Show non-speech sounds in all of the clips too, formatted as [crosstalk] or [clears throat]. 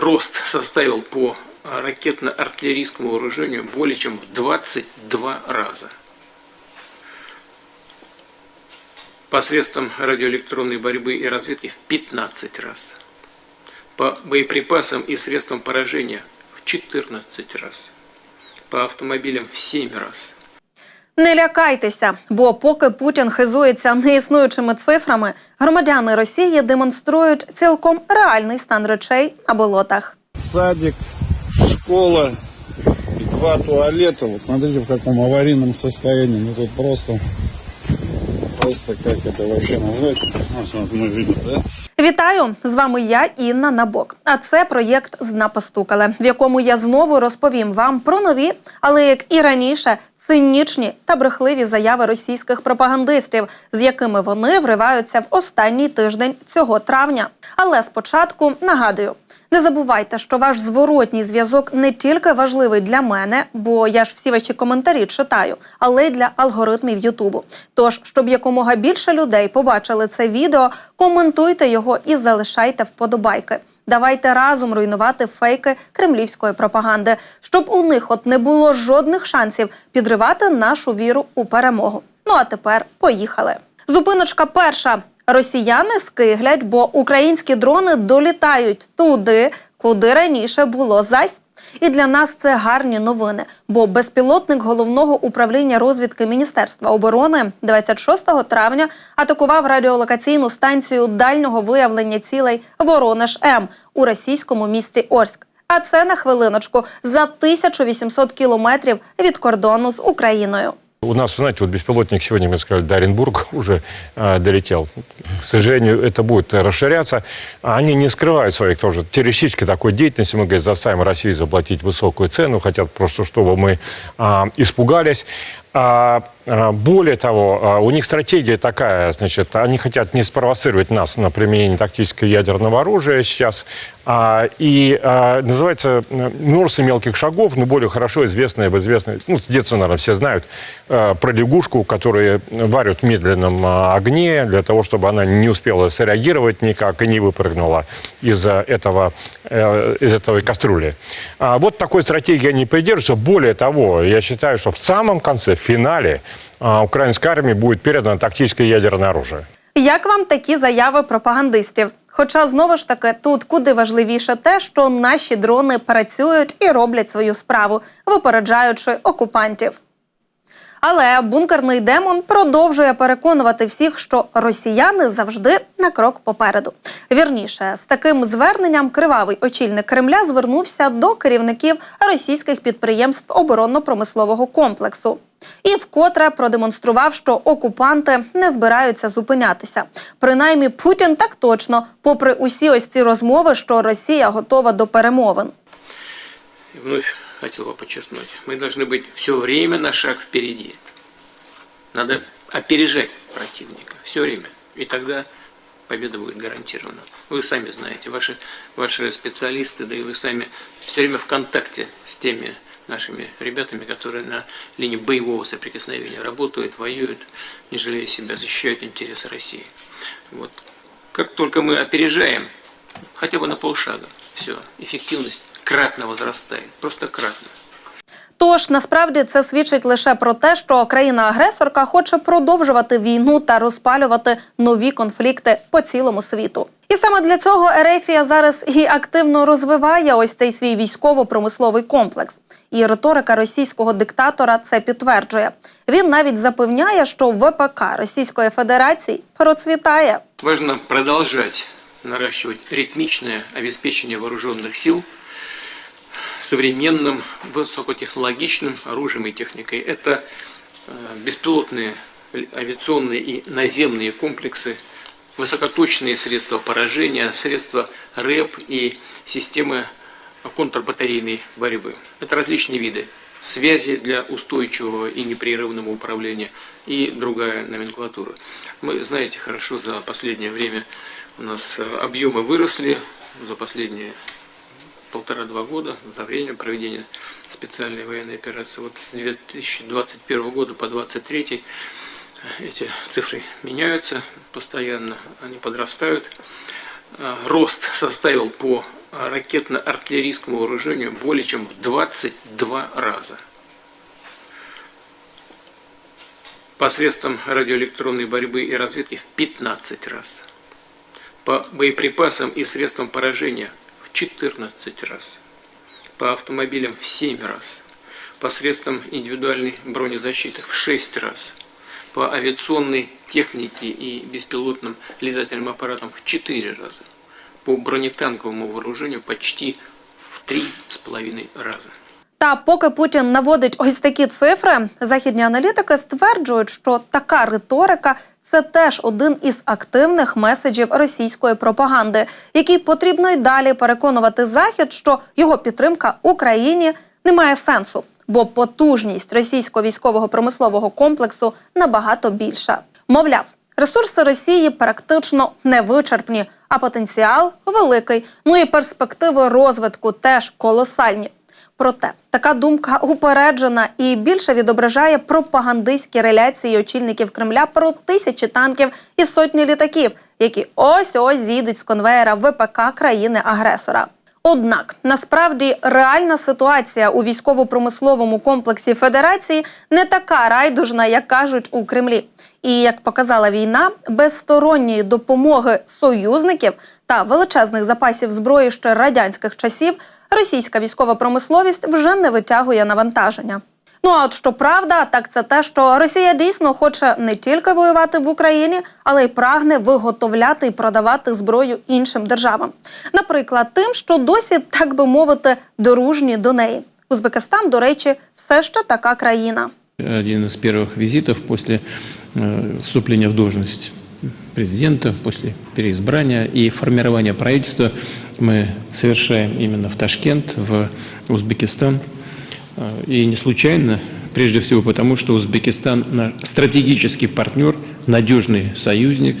рост составил по а, ракетно-артиллерийскому вооружению более чем в 22 раза. Посредством радиоэлектронной борьбы и разведки в 15 раз. По боеприпасам и средствам поражения в 14 раз. По автомобилям в 7 раз. Не лякайтеся, бо поки Путін хизується неіснуючими цифрами, громадяни Росії демонструють цілком реальний стан речей на болотах. садик, школа и два туалета. Вот смотрите, в каком аварийном состоянии. Ну тут просто, просто как это вообще назвать? Ну, вот мы видим, да? Вітаю! З вами я, Інна Набок. А це проєкт «Зна постукали», в якому я знову розповім вам про нові, але як і раніше, цинічні та брехливі заяви російських пропагандистів, з якими вони вриваються в останній тиждень цього травня. Але спочатку нагадую. Не забувайте, що ваш зворотній зв'язок не тільки важливий для мене, бо я ж всі ваші коментарі читаю, але й для алгоритмів Ютубу. Тож, щоб якомога більше людей побачили це відео, коментуйте його і залишайте вподобайки. Давайте разом руйнувати фейки кремлівської пропаганди, щоб у них от не було жодних шансів підривати нашу віру у перемогу. Ну а тепер поїхали. Зупиночка перша. Росіяни скиглять, бо українські дрони долітають туди, куди раніше було зась. І для нас це гарні новини, бо безпілотник головного управління розвідки Міністерства оборони 26 травня атакував радіолокаційну станцію дальнього виявлення цілей Воронеж М у російському місті Орськ. А це на хвилиночку за 1800 кілометрів від кордону з Україною. У нас, знаете, вот беспилотник сегодня, мы сказали, до Оренбурга [laughs] уже э, долетел. К сожалению, это будет расширяться. А Они не скрывают своих тоже террористической такой деятельности. Мы, говорит, заставим Россию заплатить высокую цену. Хотят просто, чтобы мы а, испугались. А, а, более того, а, у них стратегия такая, значит, они хотят не спровоцировать нас на применение тактического ядерного оружия сейчас. А, и а, называется множество мелких шагов, но более хорошо известная, в известной, ну, с детства, наверное, все знают, э, про лягушку, которую варят в медленном а, огне, для того, чтобы она не успела среагировать никак и не выпрыгнула из а, этого, э, из этой кастрюли. А, вот такой стратегии они придерживаются. Более того, я считаю, что в самом конце, финале, украинской армии будет передано тактическое ядерное оружие. Як вам такі заяви пропагандистів? Хоча знову ж таки тут куди важливіше те, що наші дрони працюють і роблять свою справу, випереджаючи окупантів. Але бункерний демон продовжує переконувати всіх, що росіяни завжди на крок попереду. Вірніше, з таким зверненням кривавий очільник Кремля звернувся до керівників російських підприємств оборонно-промислового комплексу І вкотре продемонстрував, що окупанти не збираються зупинятися. Принаймні, Путін так точно, попри усі ось ці розмови, що Росія готова до перемовин. И вновь хотел бы подчеркнуть, мы должны быть все время на шаг впереди. Надо опережать противника все время. И тогда победа будет гарантирована. Вы сами знаете, ваши, ваши специалисты, да и вы сами все время в контакте с теми нашими ребятами, которые на линии боевого соприкосновения работают, воюют, не жалея себя, защищают интересы России. Вот. Как только мы опережаем, хотя бы на полшага, все, эффективность кратно возрастает, просто кратно. Тож насправді це свідчить лише про те, що країна-агресорка хоче продовжувати війну та розпалювати нові конфлікти по цілому світу. І саме для цього Ерефія зараз і активно розвиває ось цей свій військово-промисловий комплекс. І риторика російського диктатора це підтверджує. Він навіть запевняє, що ВПК Російської Федерації процвітає. Важно продолжать наращивать ритмичное обеспечение вооруженных сил современным высокотехнологичным оружием и техникой. Это э, беспилотные авиационные и наземные комплексы, высокоточные средства поражения, средства РЭП и системы контрбатарейной борьбы. Это различные виды связи для устойчивого и непрерывного управления и другая номенклатура. Мы, знаете, хорошо за последнее время у нас э, объемы выросли за последние полтора-два года за время проведения специальной военной операции. Вот с 2021 года по 2023 эти цифры меняются постоянно, они подрастают. Э, Рост составил по ракетно-артиллерийскому вооружению более чем в 22 раза. Посредством радиоэлектронной борьбы и разведки в 15 раз. По боеприпасам и средствам поражения 14 раз. По автомобилям в 7 раз. По средствам индивидуальной бронезащиты в 6 раз. По авиационной технике и беспилотным летательным аппаратам в 4 раза. По бронетанковому вооружению почти в 3,5 раза. Та поки Путін наводить ось такі цифри, західні аналітики стверджують, що така риторика це теж один із активних меседжів російської пропаганди, який потрібно й далі переконувати Захід, що його підтримка Україні не має сенсу, бо потужність російського військового промислового комплексу набагато більша. Мовляв, ресурси Росії практично невичерпні, а потенціал великий. Ну і перспективи розвитку теж колосальні. Проте така думка упереджена і більше відображає пропагандистські реляції очільників Кремля про тисячі танків і сотні літаків, які ось ось зійдуть з конвеєра ВПК країни-агресора. Однак насправді реальна ситуація у військово-промисловому комплексі Федерації не така райдужна, як кажуть у Кремлі. І як показала війна, без сторонньої допомоги союзників та величезних запасів зброї ще радянських часів російська військова промисловість вже не витягує навантаження. Ну а от що правда, так це те, що Росія дійсно хоче не тільки воювати в Україні, але й прагне виготовляти і продавати зброю іншим державам. Наприклад, тим, що досі, так би мовити, доружні до неї. Узбекистан, до речі, все ще така країна. Один из первых визитов после вступления в должность президента, после переизбрания и формирования правительства мы совершаем именно в Ташкент, в Узбекистан. Э, И не случайно, прежде всего потому, что Узбекистан наш стратегический партнер, надежный союзник.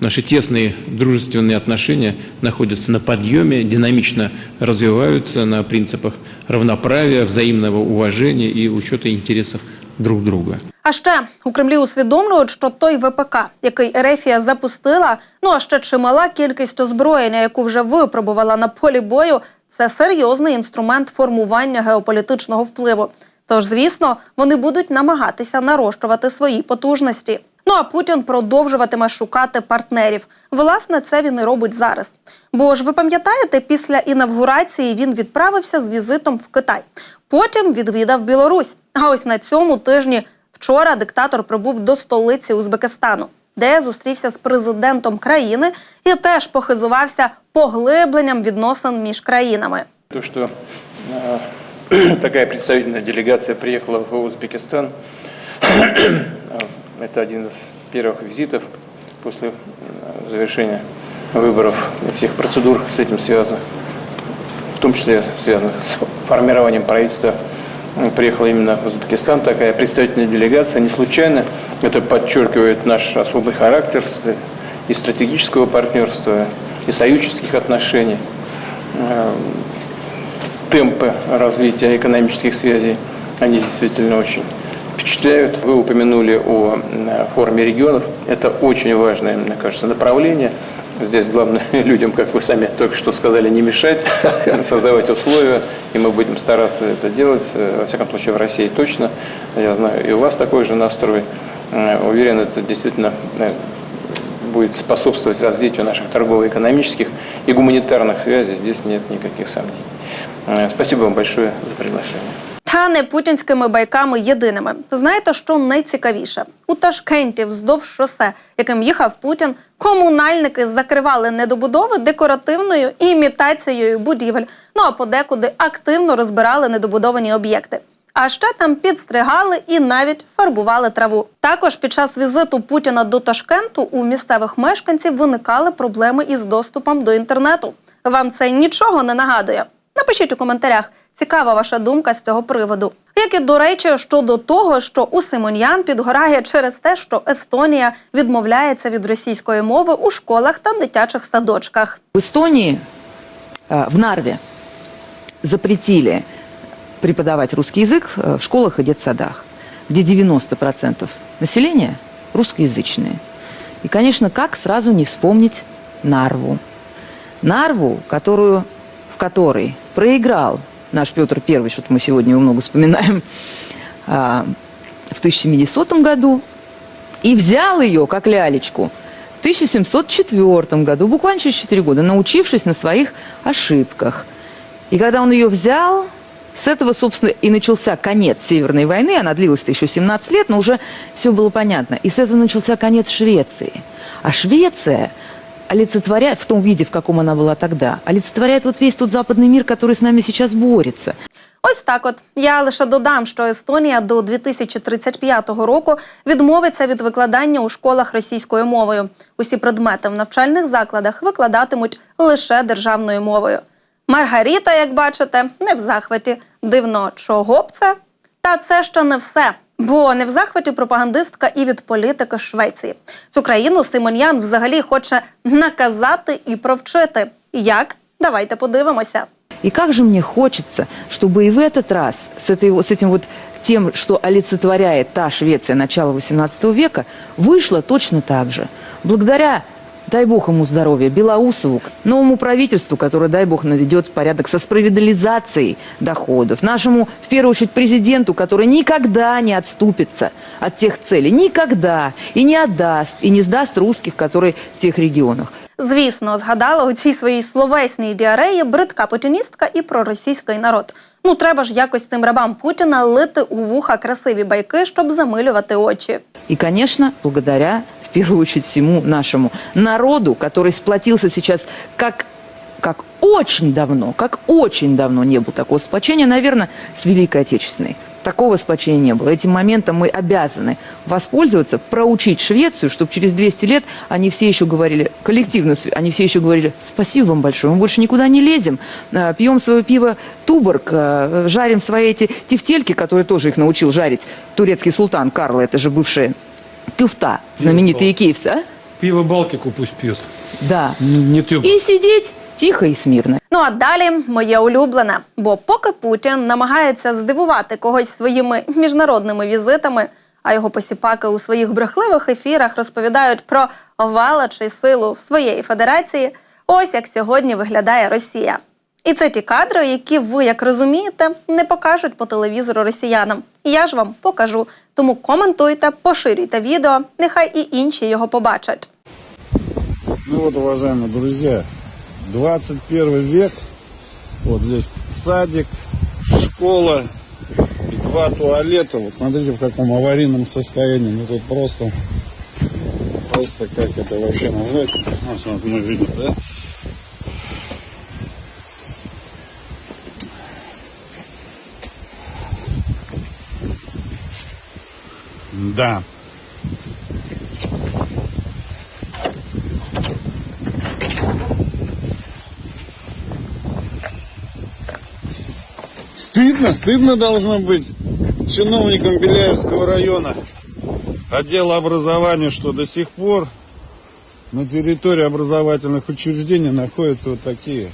Наши тесные дружественные отношения находятся на подъеме, динамично развиваются на принципах равноправия, взаимного уважения и учета интересов друг друга. А ще у Кремлі усвідомлюють, що той ВПК, який Ерефія запустила, ну а ще чимала кількість озброєння, яку вже випробувала на полі бою, це серйозний інструмент формування геополітичного впливу. Тож, звісно, вони будуть намагатися нарощувати свої потужності. Ну а Путін продовжуватиме шукати партнерів. Власне, це він і робить зараз. Бо ж ви пам'ятаєте, після інавгурації він відправився з візитом в Китай. Потім відвідав Білорусь. А ось на цьому тижні вчора диктатор прибув до столиці Узбекистану, де зустрівся з президентом країни і теж похизувався поглибленням відносин між країнами. То, что э, [clears throat] такая представительная делегация приехала в Узбекистан, это один из первых визитов после э, завершения выборов и всех процедур с этим связанных, в Том числе связанных с формированием правительства, приехала именно в Узбекистан такая представительная делегация. Не случайно это подчеркивает наш особый характер и стратегического партнерства, и союзнических отношений Э, темпы развития экономических связей, они действительно очень впечатляют. Вы упомянули о м, форуме регионов. Это очень важное, мне кажется, направление. Здесь главное [laughs] людям, как вы сами только что сказали, не мешать, [laughs] создавать условия, и мы будем стараться это делать. Во всяком случае, в России точно. Я знаю, и у вас такой же настрой. Э, Уверен, это действительно э, будет способствовать развитию наших торгово-экономических и гуманитарных связей. Здесь нет никаких сомнений. Э, Спасибо вам большое за приглашение. Та не путінськими байками єдиними. Знаєте, що найцікавіше? У Ташкенті вздовж шосе, яким їхав Путін, комунальники закривали недобудови декоративною імітацією будівель. Ну а подекуди активно розбирали недобудовані об'єкти. А ще там підстригали і навіть фарбували траву. Також під час візиту Путіна до Ташкенту у місцевих мешканців виникали проблеми із доступом до інтернету. Вам це нічого не нагадує? Напишіть у коментарях, цікава ваша думка з цього приводу. Як і до речі, щодо того, що у Симоньян підгорає через те, що Естонія відмовляється від російської мови у школах та дитячих садочках. В Эстонии, э, в Нарве, запретили преподавать русский язык э, в школах и детсадах, где 90% населения русскоязычные. И, конечно, как сразу не вспомнить Нарву. Нарву, которую который проиграл наш Петр I, что-то мы сегодня его много вспоминаем, а, в 1700 году, и взял ее, как лялечку, в 1704 году, буквально через 4 года, научившись на своих ошибках. И когда он ее взял, с этого, собственно, и начался конец Северной войны. Она длилась-то еще 17 лет, но уже все было понятно. И с этого начался конец Швеции. А Швеция олицетворяет, в том виде, в каком она была тогда, олицетворяет вот весь тот западный мир, который с нами сейчас борется. Ось так от я лише додам, що Естонія до 2035 року відмовиться від викладання у школах російською мовою. Усі предмети в навчальних закладах викладатимуть лише державною мовою. Маргаріта, як бачите, не в захваті. Дивно, чого б це? Та це ще не все. Бо не в захваті пропагандистка і від політики Швеції. Цю країну Симоньян взагалі хоче наказати і провчити. Як? Давайте подивимося. И как же мне хочется, чтобы и в этот раз с, этой, вот- с этим вот тем, что олицетворяет та Швеция начала XVIII века, вышло точно так же. Благодаря, дай бог ему здоровья, Белоусову, новому правительству, которое, дай бог, наведет порядок со справедливизацией доходов, нашему, в первую очередь, президенту, который никогда не отступится от тех целей, никогда, и не отдаст, и не сдаст русских, которые в тех регионах. Звісно, згадала у цій своїй словесній діареї бридка путіністка і проросійський народ. Ну треба ж якось цим рабам Путіна лити у вуха красиві байки, щоб замилювати очі. И, конечно, благодаря, первую очередь, всему нашему народу, который сплотился сейчас как, как очень давно, как очень давно не было такого сплочения, наверное, с Великой Отечественной. Такого сплочения не было. Этим моментом мы обязаны воспользоваться, проучить Швецию, чтобы через 200 лет они все еще говорили, коллективно, они все еще говорили, спасибо вам большое, мы больше никуда не лезем, э, пьем свое пиво Туборг, э, жарим свои эти тефтельки, которые тоже их научил жарить турецкий султан Карл, это же бывшие туфта, знаменитые киевцы, а? Пиво Балтику пусть пьет. Да. Не тюб. И сидеть тихо и смирно. Ну а далі моє улюблене. Бо поки Путін намагається здивувати когось своїми міжнародними візитами, а його посіпаки у своїх брехливих ефірах розповідають про велич і силу своєї федерації. Ось як сьогодні виглядає Росія. І це ті кадри, які ви, як розумієте, не покажуть по телевізору росіянам І я ж вам покажу. Тому коментуйте, поширюйте відео, нехай і інші його побачать. Ну вот, уважаемые друзья, 21 век, вот здесь садик, школа и два туалета. Вот смотрите, в каком аварийном состоянии. Ну тут просто, просто как это вообще назвать? Вот, вот мы видим, да? Да. Стыдно, стыдно должно быть чиновникам Беляевского района отдела образования, что до сих пор на территории образовательных учреждений находятся вот такие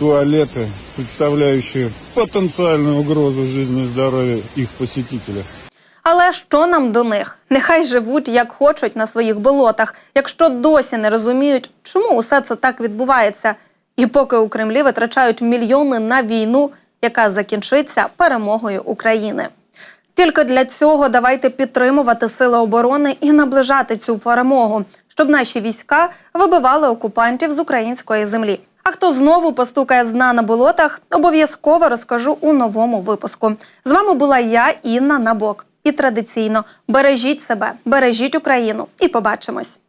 туалеты, представляющие потенциальную угрозу жизни и здоровью их посетителей. Але що нам до них? Нехай живуть як хочуть на своїх болотах, якщо досі не розуміють, чому усе це так відбувається. І поки у Кремлі витрачають мільйони на війну, яка закінчиться перемогою України. Тільки для цього давайте підтримувати сили оборони і наближати цю перемогу, щоб наші війська вибивали окупантів з української землі. А хто знову постукає з дна на болотах, обов'язково розкажу у новому випуску. З вами була я, Інна Набок. І традиційно бережіть себе, бережіть Україну і побачимось.